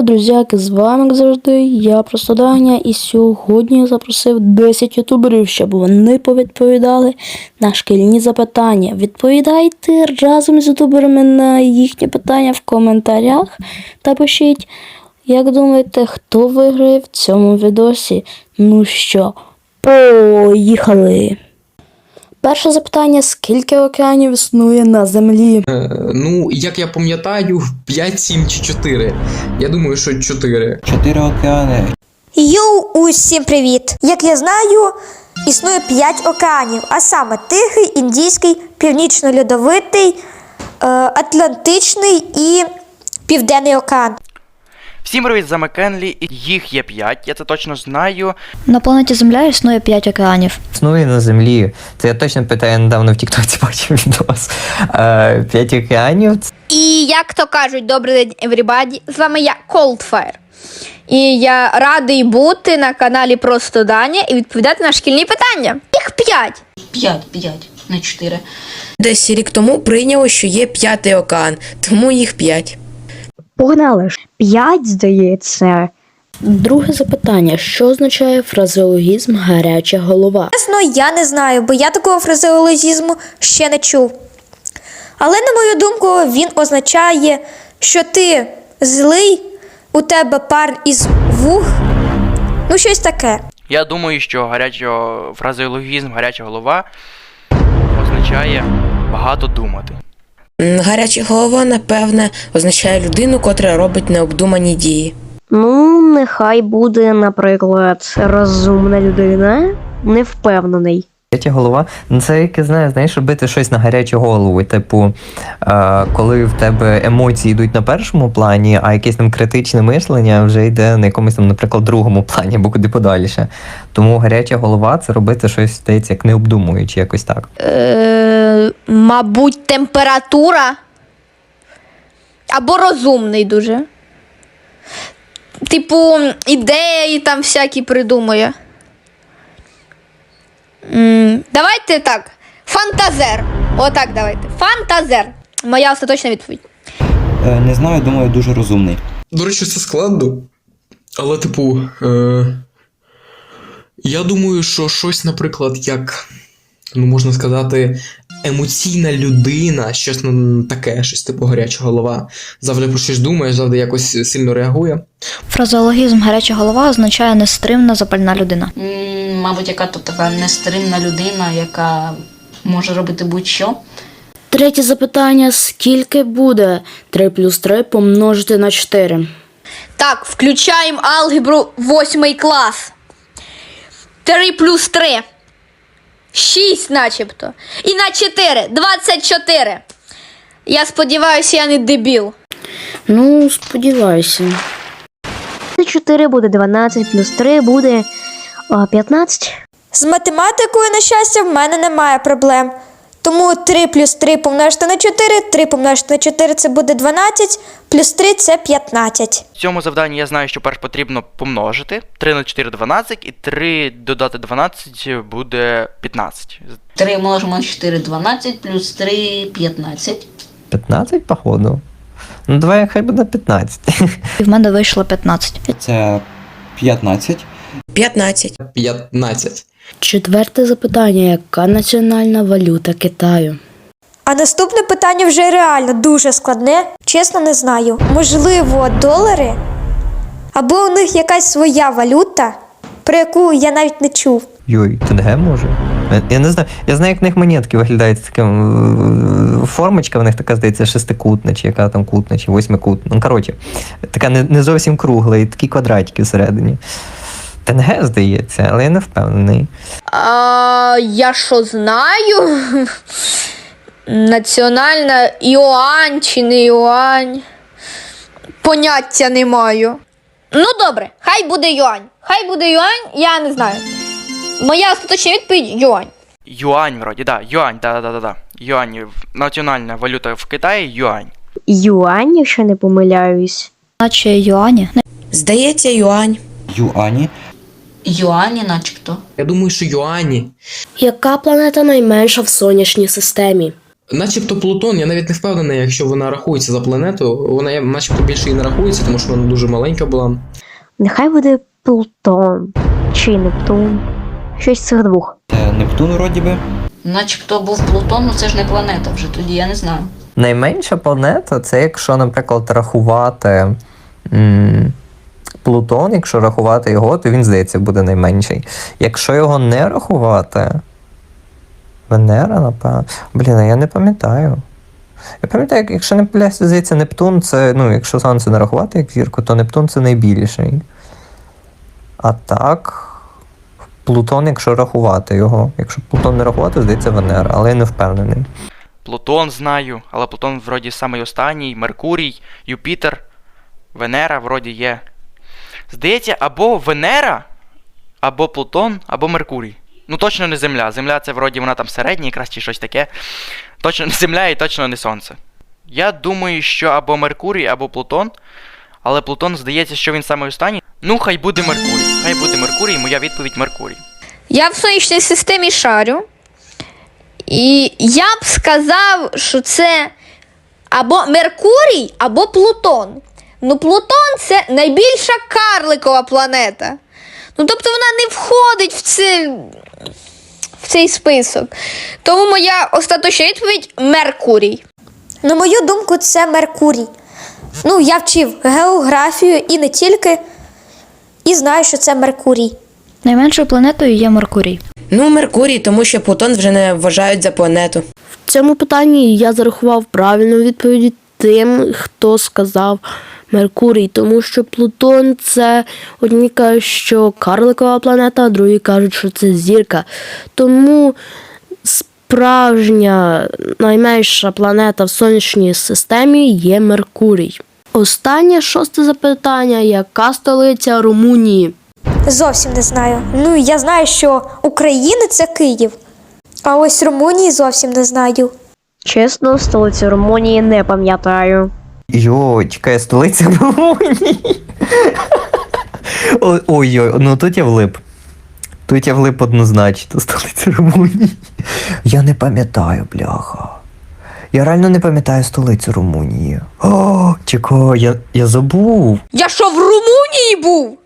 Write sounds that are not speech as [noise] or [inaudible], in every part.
Йоу, друзяки, з вами як завжди, я просто Даня, і сьогодні я запросив 10 ютуберів, щоб вони повідповідали на шкільні запитання. Відповідайте разом з ютуберами на їхні питання в коментарях та пишіть, як думаєте, хто виграє в цьому відосі. Ну що, поїхали! Перше запитання: скільки океанів існує на землі? Е, Ну, як я пам'ятаю, 5, 7 чи 4. Я думаю, що 4. Чотири океани. Йоу, усім привіт! Як я знаю, існує 5 океанів, а саме Тихий, Індійський, Північно-Льодовитий, е, Атлантичний і Південний океан. Всім привіт, за Макенлі, і їх є 5, я це точно знаю. На планеті Земля існує 5 океанів. Існує на землі. Це я точно питаю, я недавно в Тіктоці [laughs] бачив відос. Е, П'ять океанів. І як то кажуть, добрий день, everybody, З вами я Coldfire. І я радий бути на каналі Просто Даня і відповідати на шкільні питання. Їх п'ять. 5, 5, не 4. Десь рік тому прийняли, що є п'ятий океан, тому їх п'ять. Погнали ж. П'ять, здається. Друге запитання: що означає фразеологізм гаряча голова? Чесно, я не знаю, бо я такого фразеологізму ще не чув. Але, на мою думку, він означає, що ти злий, у тебе пар із вух, ну щось таке. Я думаю, що гарячо фразеологізм гаряча голова означає багато думати. Гаряча голова, напевне, означає людину, котра робить необдумані дії. Ну, нехай буде, наприклад, розумна людина, не Третя голова. Ну це як я знаю, знаєш, робити щось на гарячу голову. Типу, е, коли в тебе емоції йдуть на першому плані, а якесь там критичне мислення вже йде на якомусь там, наприклад, другому плані або куди подальше. Тому гаряча голова це робити щось здається, як не обдумуючи, якось так. Е, мабуть, температура. Або розумний дуже. Типу, ідеї там всякі придумує. М, давайте так. Фантазер. Отак давайте. Фантазер. Моя остаточна відповідь. Е, Не знаю, думаю, дуже розумний. До речі, це складно. Але, типу, е, я думаю, що щось, наприклад, як, ну, можна сказати, емоційна людина, щось ну, таке, щось типу гаряча голова. Завжди про щось думає, завжди якось сильно реагує. Фразеологізм гаряча голова означає нестримна запальна людина. М, Мабуть, яка то така нестримна людина, яка може робити будь-що. Третє запитання: скільки буде 3 плюс 3 помножити на 4? Так, включаємо алгебру 8 клас. 3 плюс 3. 6 начебто. І на 4. 24. Я сподіваюся, я не дебіл. Ну, сподіваюся. 4 буде 12, плюс 3 буде 15. З математикою, на щастя, в мене немає проблем. Тому 3 плюс 3 помножити на 4, 3 помножити на 4 це буде 12, плюс 3 це 15. В цьому завданні я знаю, що перш потрібно помножити. 3 на 4 12, і 3 додати 12 буде 15. 3 множимо на 4, 12, плюс 3, 15. 15, походу. Ну, давай хай буде 15. І в мене вийшло 15. Це 15. 15. 15. Четверте запитання: яка національна валюта Китаю? А наступне питання вже реально дуже складне. Чесно, не знаю. Можливо, долари? Або у них якась своя валюта, про яку я навіть не чув. Йой, ТНГ може? Я- не знаю. Я знаю, як в них монетки виглядають таким. Формочка в них така, здається, шестикутна, чи яка там кутна, чи восьмикутна. Ну, коротше, така не, не зовсім кругла, і такі квадратики всередині. ТНГ, здається, але я не впевнений. А, я що знаю? Національна Іоань чи не Іоань? Поняття не маю. Ну добре, хай буде юань. Хай буде юань, я не знаю. Моя остаточна відповідь юань. Юань, вроді, да, юань, да, да, да, да. Юань. Національна валюта в Китаї юань. Юань, якщо не помиляюсь. Наче юані. Здається, юань. Юані. Юані, начебто. Я думаю, що Юані. Яка планета найменша в сонячній системі? Начебто Плутон, я навіть не впевнений, якщо вона рахується за планету, вона начебто більше і не рахується, тому що вона дуже маленька була. Нехай буде Плутон чи Нептун. Щось з цих двох. Це Нептун, вроді би. Начебто був Плутон, ну це ж не планета вже тоді, я не знаю. Найменша планета це якщо, наприклад, рахувати м, Плутон, якщо рахувати його, то він, здається, буде найменший. Якщо його не рахувати. Венера, напевно. Блін, а я не пам'ятаю. Я пам'ятаю, якщо не помиляюся, здається, Нептун це, ну, якщо сонце не рахувати як зірку, то Нептун це найбільший. А так. Плутон, якщо рахувати його. Якщо Плутон не рахувати, здається Венера, але я не впевнений. Плутон знаю, але Плутон вроді самий останній, Меркурій, Юпітер, Венера вроді є. Здається, або Венера, або Плутон, або Меркурій. Ну точно не Земля. Земля це вроді вона там середня, якраз чи щось таке. Точно не Земля і точно не Сонце. Я думаю, що або Меркурій, або Плутон. Але Плутон здається, що він самий останній. Ну, хай буде Меркурій. Хай буде Меркурій, моя відповідь Меркурій. Я в сонячній системі шарю. І я б сказав, що це або Меркурій, або Плутон. Ну, Плутон це найбільша карликова планета. Ну, тобто вона не входить в, це, в цей список. Тому моя остаточна відповідь Меркурій. На мою думку, це Меркурій. Ну, я вчив географію і не тільки, і знаю, що це Меркурій. Найменшою планетою є Меркурій. Ну, Меркурій, тому що Плутон вже не вважають за планету. В цьому питанні я зарахував правильну відповідь тим, хто сказав Меркурій, тому що Плутон це одні кажуть, що карликова планета, а другі кажуть, що це зірка. Тому справжня найменша планета в сонячній системі є Меркурій. Останнє шосте запитання: яка столиця Румунії? Зовсім не знаю. Ну, я знаю, що України це Київ. А ось Румунії зовсім не знаю. Чесно, столицю Румунії не пам'ятаю. Йо, чекай, столиця Румунії. Ой-ой, ну тут я влип. Тут я влип однозначно, столиця Румунії. Я не пам'ятаю, бляха. Я реально не пам'ятаю столицю Румунії. О, чекай, я, я забув. Я що в Румунії був?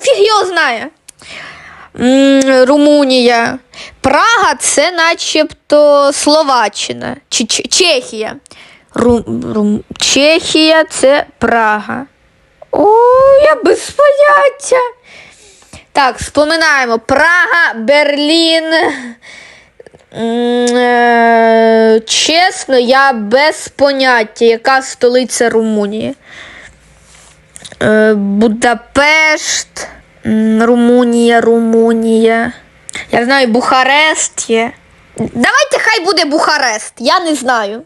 Фіг його знає. М, Румунія. Прага це начебто Словаччина. Чи, Чехія. Ру, Рум, Чехія це Прага. О, я без поняття. Так, споминаємо. Прага, Берлін. Е, Чесно, я без поняття, яка столиця Румунії. Е, Будапешт, Румунія, Румунія. Я знаю, Бухарест є. Давайте хай буде Бухарест, я не знаю.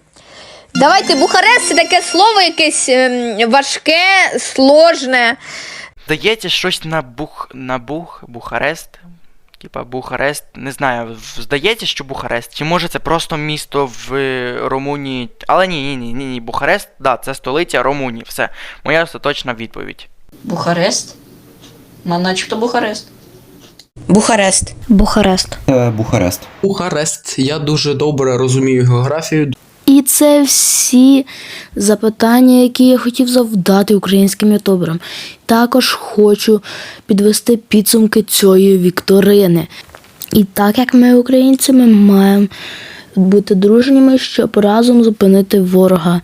Давайте Бухарест це таке слово якесь ем, важке, сложне. Здається, щось на Бух. на Бух. Бухарест. Типа Бухарест. Не знаю. Здається, що Бухарест. Чи може це просто місто в е, Румунії. Але ні, ні, ні, ні, ні. Бухарест, да, це столиця Румунії. Все. Моя остаточна відповідь. Бухарест? Ну, начебто Бухарест. Бухарест. Бухарест. Е, Бухарест. Бухарест. Я дуже добре розумію географію, І це всі запитання, які я хотів завдати українським ютуберам. Також хочу підвести підсумки цієї вікторини. І так як ми, українці, ми маємо бути дружніми, щоб разом зупинити ворога.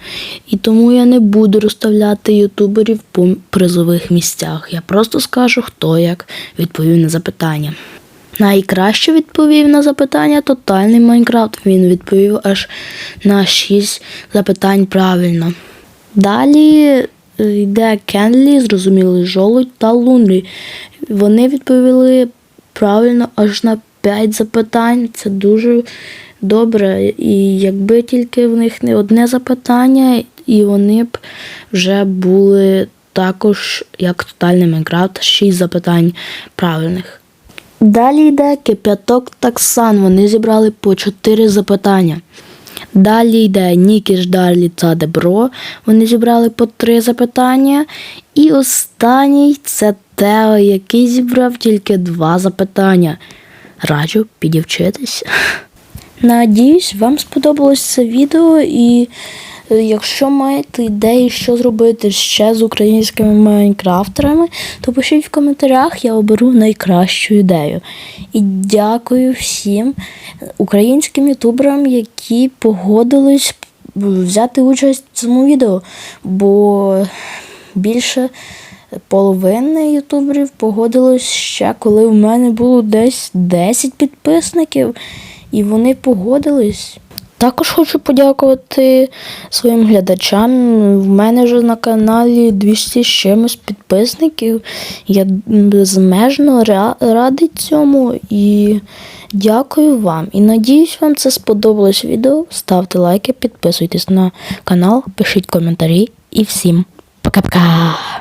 І тому я не буду розставляти ютуберів по призових місцях. Я просто скажу, хто як відповів на запитання. Найкраще відповів на запитання тотальний Майнкрафт. Він відповів аж на 6 запитань правильно. Далі е, йде Кенлі, зрозумілий жолудь та Лунрі. Вони відповіли правильно аж на 5 запитань. Це дуже добре. І якби тільки в них не одне запитання, і вони б вже були також, як тотальний Майнкрафт, 6 запитань правильних. Далі йде кип'яток Таксан. Вони зібрали по 4 запитання. Далі йде Нікіш Дарлі та Дебро. Вони зібрали по 3 запитання. І останній це Тео, який зібрав тільки 2 запитання. Раджу підівчитись. [laughs] Надіюсь, вам сподобалось це відео і. Е, Якщо маєте ідеї, що зробити ще з українськими майнкрафтерами, то пишіть в коментарях, я оберу найкращу ідею. І дякую всім українським ютуберам, які погодились взяти участь в цьому відео, бо більше половини ютуберів погодилось ще, коли в мене було десь 10 підписників, і вони погодились. Також хочу подякувати своїм глядачам. В мене вже на каналі 200 з чимось підписників. Я безмежно радий цьому і дякую вам. І надіюсь, вам це сподобалось відео. Ставте лайки, підписуйтесь на канал, пишіть коментарі і всім пока-пока!